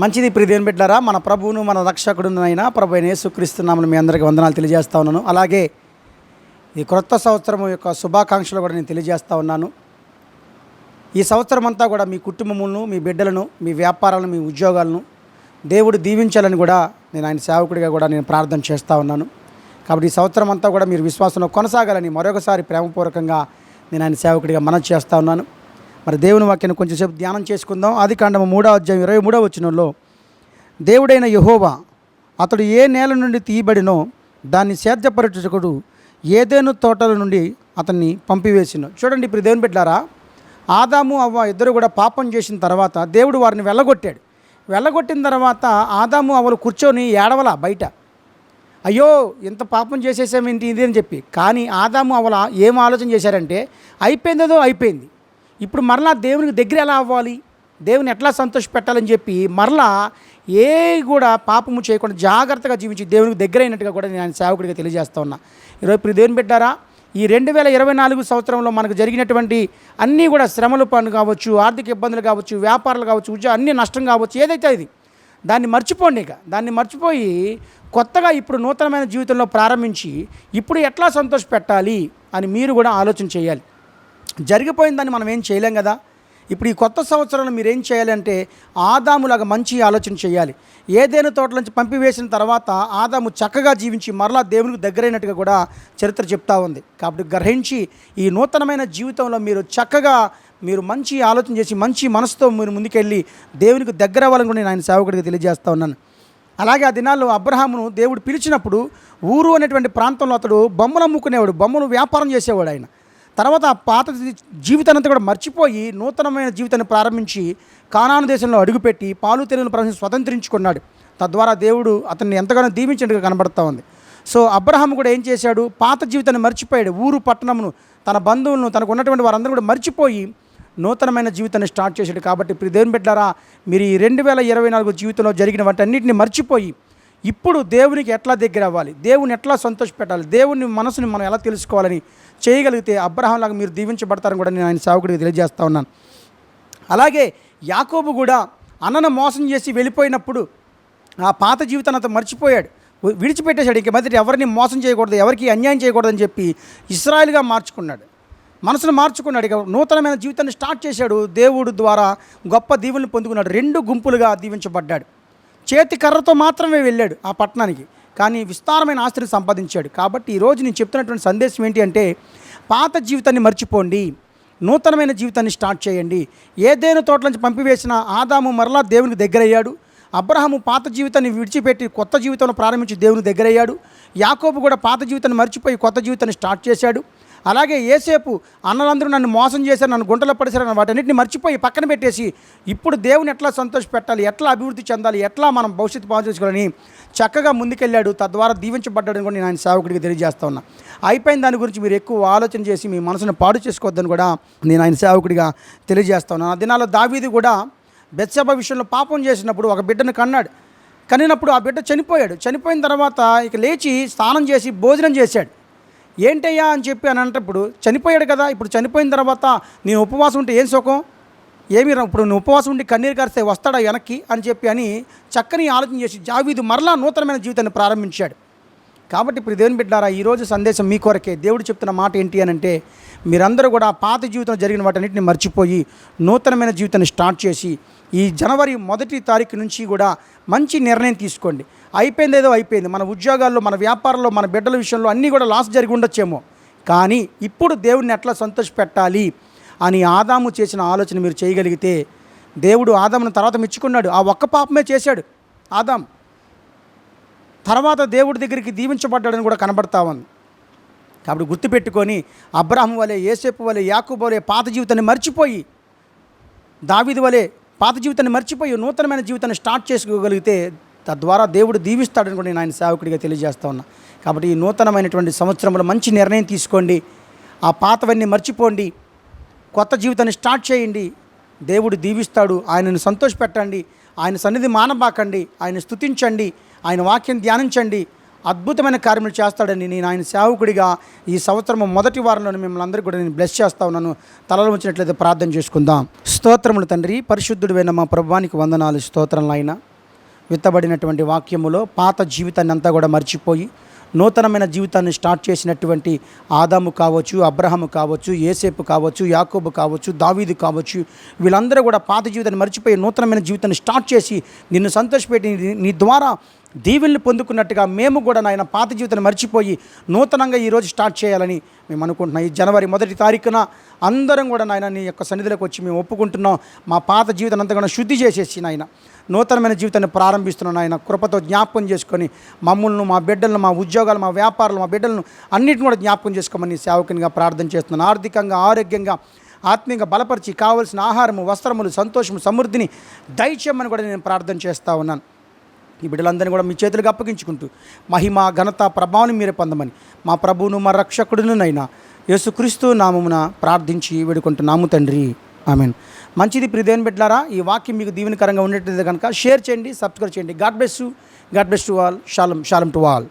మంచిది ప్రిదేని బిడ్డారా మన ప్రభువును మన రక్షకుడునైనా ప్రభు అయిన యేసుక్రీస్తున్నామని మీ అందరికీ వందనాలు తెలియజేస్తా ఉన్నాను. అలాగే ఈ క్రొత్త సంవత్సరం యొక్క శుభాకాంక్షలు కూడా నేను తెలియజేస్తా ఉన్నాను. ఈ సంవత్సరం అంతా కూడా మీ కుటుంబములను మీ బిడ్డలను మీ వ్యాపారాలను మీ ఉద్యోగాలను దేవుడు దీవించాలని కూడా నేను ఆయన సేవకుడిగా కూడా నేను ప్రార్థన చేస్తూ ఉన్నాను. కాబట్టి ఈ సంవత్సరం అంతా కూడా మీరు విశ్వాసంలో కొనసాగాలని మరొకసారి ప్రేమపూర్వకంగా నేను ఆయన సేవకుడిగా మనం చేస్తూ ఉన్నాను. మరి దేవుని వాక్యాన్ని కొంచెంసేపు ధ్యానం చేసుకుందాం. అది కాండము మూడో అధ్యాయం ఇరవై మూడో వచ్చినంలో దేవుడైన యహోవా అతడు ఏ నేల నుండి తీయబడినో దాన్ని సేద్యపరచుకుడు ఏదేను తోటల నుండి అతన్ని పంపివేసిన. చూడండి ఇప్పుడు దేవుని బిడ్డారా ఆదాము అవ్వ ఇద్దరు కూడా పాపం చేసిన తర్వాత దేవుడు వారిని వెళ్ళగొట్టాడు. వెళ్ళగొట్టిన తర్వాత ఆదాము అవ్వలు కూర్చొని ఏడవల బయట. అయ్యో ఇంత పాపం చేసేసామేంటి ఇది? అని చెప్పి. కానీ ఆదాము అవల ఏం ఆలోచన చేశారంటే అయిపోయిందో అయిపోయింది. ఇప్పుడు మరలా దేవునికి దగ్గర ఎలా అవ్వాలి? దేవుని ఎట్లా సంతోష పెట్టాలని చెప్పి మరలా ఏ కూడా పాపము చేయకుండా జాగ్రత్తగా జీవించి దేవునికి దగ్గర అయినట్టుగా కూడా నేను సేవకుడిగా తెలియజేస్తా ఉన్నా. ఈరోజు ఇప్పుడు దేవుని పెట్టారా ఈ రెండు వేల ఇరవై నాలుగు సంవత్సరంలో మనకు జరిగినటువంటి అన్నీ కూడా శ్రమలు పనులు కావచ్చు ఆర్థిక ఇబ్బందులు కావచ్చు వ్యాపారాలు కావచ్చు ఉద్యోగం అన్నీ నష్టం కావచ్చు ఏదైతే ఇది దాన్ని మర్చిపోండి ఇక. దాన్ని మర్చిపోయి కొత్తగా ఇప్పుడు నూతనమైన జీవితంలో ప్రారంభించి ఇప్పుడు ఎట్లా సంతోష పెట్టాలి అని మీరు కూడా ఆలోచన చేయాలి. జరిగిపోయిందని మనం ఏం చేయలేం కదా? ఇప్పుడు ఈ కొత్త సంవత్సరంలో మీరు ఏం చేయాలంటే ఆదాములాగా మంచి ఆలోచన చేయాలి. ఏదైనా తోటల నుంచి పంపివేసిన తర్వాత ఆదాము చక్కగా జీవించి మరలా దేవునికి దగ్గరైనట్టుగా కూడా చరిత్ర చెప్తా ఉంది. కాబట్టి గ్రహించి ఈ నూతనమైన జీవితంలో మీరు చక్కగా మీరు మంచి ఆలోచన చేసి మంచి మనసుతో మీరు ముందుకెళ్ళి దేవునికి దగ్గర అవ్వాలని కూడా నేను ఆయన సేవకుడికి తెలియజేస్తా ఉన్నాను. అలాగే ఆ దినాల్లో అబ్రహామును దేవుడు పిలిచినప్పుడు ఊరు అనేటువంటి ప్రాంతంలో అతడు బొమ్మలు అమ్ముకునేవాడు బొమ్మను వ్యాపారం చేసేవాడు ఆయన. తర్వాత ఆ పాత జీవితానంతా కూడా మర్చిపోయి నూతనమైన జీవితాన్ని ప్రారంభించి కానాను దేశంలో అడుగుపెట్టి పాలు తెలుగును ప్రవేశం స్వతంత్రించుకున్నాడు. తద్వారా దేవుడు అతన్ని ఎంతగానో దీవించినట్టుగా కనబడతా ఉంది. సో అబ్రహాం కూడా ఏం చేశాడు? పాత జీవితాన్ని మర్చిపోయాడు. ఊరు పట్టణమును తన బంధువులను తనకు ఉన్నటువంటి వారందరూ కూడా మర్చిపోయి నూతనమైన జీవితాన్ని స్టార్ట్ చేశాడు. కాబట్టి ఇప్పుడు దేవుని పెట్టారా మీరు ఈ రెండు వేల ఇరవై నాలుగు జీవితంలో జరిగిన వాటన్నిటిని మర్చిపోయి ఇప్పుడు దేవునికి ఎట్లా దగ్గర అవ్వాలి? దేవుని ఎట్లా సంతోష పెట్టాలి? దేవుని మనసుని మనం ఎలా తెలుసుకోవాలని చేయగలిగితే అబ్రహాంలాగా మీరు దీవించబడతారని కూడా నేను ఆయన సేవకుడికి తెలియజేస్తా ఉన్నాను. అలాగే యాకోబు కూడా అన్నను మోసం చేసి వెళ్ళిపోయినప్పుడు ఆ పాత జీవితాన్ని అతను మర్చిపోయాడు. విడిచిపెట్టేశాడు. ఇంక మొదటి ఎవరిని మోసం చేయకూడదు ఎవరికి అన్యాయం చేయకూడదని చెప్పి ఇస్రాయల్గా మార్చుకున్నాడు. మనసును మార్చుకున్నాడు. ఇక నూతనమైన జీవితాన్ని స్టార్ట్ చేశాడు దేవుడు ద్వారా గొప్ప దీవులను పొందుకున్నాడు. రెండు గుంపులుగా దీవించబడ్డాడు. చేతి కర్రతో మాత్రమే వెళ్ళాడు ఆ పట్టణానికి. కానీ విస్తారమైన ఆస్తిని సంపాదించాడు. కాబట్టి ఈరోజు నేను చెప్తున్నటువంటి సందేశం ఏంటి అంటే పాత జీవితాన్ని మర్చిపోండి. నూతనమైన జీవితాన్ని స్టార్ట్ చేయండి. ఏదైనా తోట నుంచి పంపివేసిన ఆదాము మరలా దేవునికి దగ్గరయ్యాడు. అబ్రహాము పాత జీవితాన్ని విడిచిపెట్టి కొత్త జీవితంలో ప్రారంభించి దేవునికి దగ్గరయ్యాడు. యాకోబు కూడా పాత జీవితాన్ని మర్చిపోయి కొత్త జీవితాన్ని స్టార్ట్ చేశాడు. అలాగే ఏసేపు అన్నలందరూ నన్ను మోసం చేశారు నన్ను గుంటలో పడేశారు వాటన్నిటిని మర్చిపోయి పక్కన పెట్టేసి ఇప్పుడు దేవుని ఎట్లా సంతోష పెట్టాలి ఎట్లా అభివృద్ధి చెందాలి ఎట్లా మనం భవిష్యత్తు బాగు చేసుకోవాలని చక్కగా ముందుకెళ్ళాడు. తద్వారా దీవించబడ్డాడని కూడా నేను ఆయన సేవకుడికి తెలియజేస్తా ఉన్నా. అయిపోయిన దాని గురించి మీరు ఎక్కువ ఆలోచన చేసి మీ మనసును పాడు చేసుకోవద్దని కూడా నేను ఆయన సేవకుడిగా తెలియజేస్తా ఉన్నాను ఆ దినాల్లో దావీది కూడా బెత్సభ విషయంలో పాపం చేసినప్పుడు ఒక బిడ్డను కన్నాడు. కనినప్పుడు ఆ బిడ్డ చనిపోయాడు. చనిపోయిన తర్వాత ఇక లేచి స్నానం చేసి భోజనం చేశాడు. ఏంటయ్యా అని చెప్పి అని అంటప్పుడు చనిపోయాడు కదా ఇప్పుడు చనిపోయిన తర్వాత నేను ఉపవాసం ఉంటే ఏం సుఖం? ఏమి రా- ఇప్పుడు నువ్వు ఉపవాసం ఉండి కన్నీరు కారిస్తే వస్తాడా వెనక్కి అని చెప్పి అని చక్కని ఆలోచన చేసి జావీదు మరలా నూతనమైన జీవితాన్ని ప్రారంభించాడు. కాబట్టి ఇప్పుడు దేవుని బిడ్డారా ఈరోజు సందేశం మీ కొరకే. దేవుడు చెప్తున్న మాట ఏంటి అని అంటే మీరందరూ కూడా పాత జీవితం జరిగిన వాటన్నిటిని మర్చిపోయి నూతనమైన జీవితాన్ని స్టార్ట్ చేసి ఈ జనవరి మొదటి తారీఖు నుంచి కూడా మంచి నిర్ణయం తీసుకోండి. అయిపోయింది ఏదో అయిపోయింది. మన ఉద్యోగాల్లో మన వ్యాపారంలో మన బిడ్డల విషయంలో అన్నీ కూడా లాస్ జరిగి ఉండొచ్చేమో. కానీ ఇప్పుడు దేవుడిని ఎట్లా సంతోష పెట్టాలి అని ఆదాము చేసిన ఆలోచన మీరు చేయగలిగితే దేవుడు ఆదామును తర్వాత మెచ్చుకున్నాడు. ఆ ఒక్క పాపమే చేశాడు. ఆదాం. తర్వాత దేవుడి దగ్గరికి దీవించబడ్డాడని కూడా కనబడతా ఉంది. కాబట్టి గుర్తుపెట్టుకొని అబ్రాహం వలె ఏసేపు వలె యాకూబ్ వలె పాత జీవితాన్ని మర్చిపోయి దావిది వలె పాత జీవితాన్ని మర్చిపోయి నూతనమైన జీవితాన్ని స్టార్ట్ చేసుకోగలిగితే తద్వారా దేవుడు దీవిస్తాడని కూడా నేను ఆయన సేవకుడిగా తెలియజేస్తా ఉన్నా. కాబట్టి ఈ నూతనమైనటువంటి సంవత్సరంలో మంచి నిర్ణయం తీసుకోండి. ఆ పాతవన్నీ మర్చిపోండి. కొత్త జీవితాన్ని స్టార్ట్ చేయండి. దేవుడు దీవిస్తాడు. ఆయనను సంతోషపెట్టండి. ఆయన సన్నిధి మానబాకండి. ఆయన స్తుతించండి. ఆయన వాక్యం ధ్యానించండి. అద్భుతమైన కార్యములు చేస్తాడని నేను ఆయన సేవకుడిగా ఈ సంవత్సరం మొదటి వారంలో మిమ్మల్ని అందరికీ కూడా నేను బ్లెస్ చేస్తా ఉన్నాను. తలలో ఉంచినట్లయితే ప్రార్థన చేసుకుందాం. స్తోత్రములు తండ్రి పరిశుద్ధుడైన మా ప్రభువానికి వందనాలు స్తోత్రంలో అయినా విత్తబడినటువంటి వాక్యములో పాత జీవితాన్ని అంతా కూడా మర్చిపోయి నూతనమైన జీవితాన్ని స్టార్ట్ చేసినటువంటి ఆదాము కావచ్చు అబ్రహము కావచ్చు ఏసేపు కావచ్చు యాకోబు కావచ్చు దావీదు కావచ్చు వీళ్ళందరూ కూడా పాత జీవితాన్ని మర్చిపోయి నూతనమైన జీవితాన్ని స్టార్ట్ చేసి నిన్ను సంతోషపెట్టి నీ- నీ ద్వారా దీవెల్ని పొందుకున్నట్టుగా మేము కూడా నాయన పాత జీవితాన్ని మర్చిపోయి నూతనంగా ఈరోజు స్టార్ట్ చేయాలని మేము అనుకుంటున్నాం. ఈ జనవరి మొదటి తారీఖున అందరం కూడా నాయన నీ యొక్క సన్నిధిలోకి వచ్చి మేము ఒప్పుకుంటున్నాం. మా పాత జీవితాన్ని అంతగానో శుద్ధి చేసేసి నాయన నూతనమైన జీవితాన్ని ప్రారంభిస్తున్నాను ఆయన కృపతో జ్ఞాపకం చేసుకొని మమ్మల్ని మా బిడ్డలను మా ఉద్యోగాలు మా వ్యాపారాలు మా బిడ్డలను అన్నిటిని కూడా జ్ఞాపకం చేసుకోమని సేవకునిగా ప్రార్థన చేస్తున్నాను. ఆర్థికంగా ఆరోగ్యంగా ఆత్మీయంగా బలపరిచి కావలసిన ఆహారము వస్త్రములు సంతోషము సమృద్ధిని దయచేయమని కూడా నేను ప్రార్థన చేస్తూ ఉన్నాను. ఈ బిడ్డలందరినీ కూడా మీ చేతులకు అప్పగించుకుంటూ మహిమ ఘనత ప్రభావాన్ని మీరే పొందమని మా ప్రభువును మా రక్షకుడునునైనా యేసుక్రీస్తు నామమున ప్రార్థించి వేడుకుంటున్నాము తండ్రి. ఆమెన్. మంచిది ప్రిదేన్ బిడ్డలారా ఈ వాక్యం మీకు దీవెనకరంగా ఉండేది కనుక షేర్ చేయండి సబ్స్క్రైబ్ చేయండి. God bless you God bless to all. Shalom shalom to all.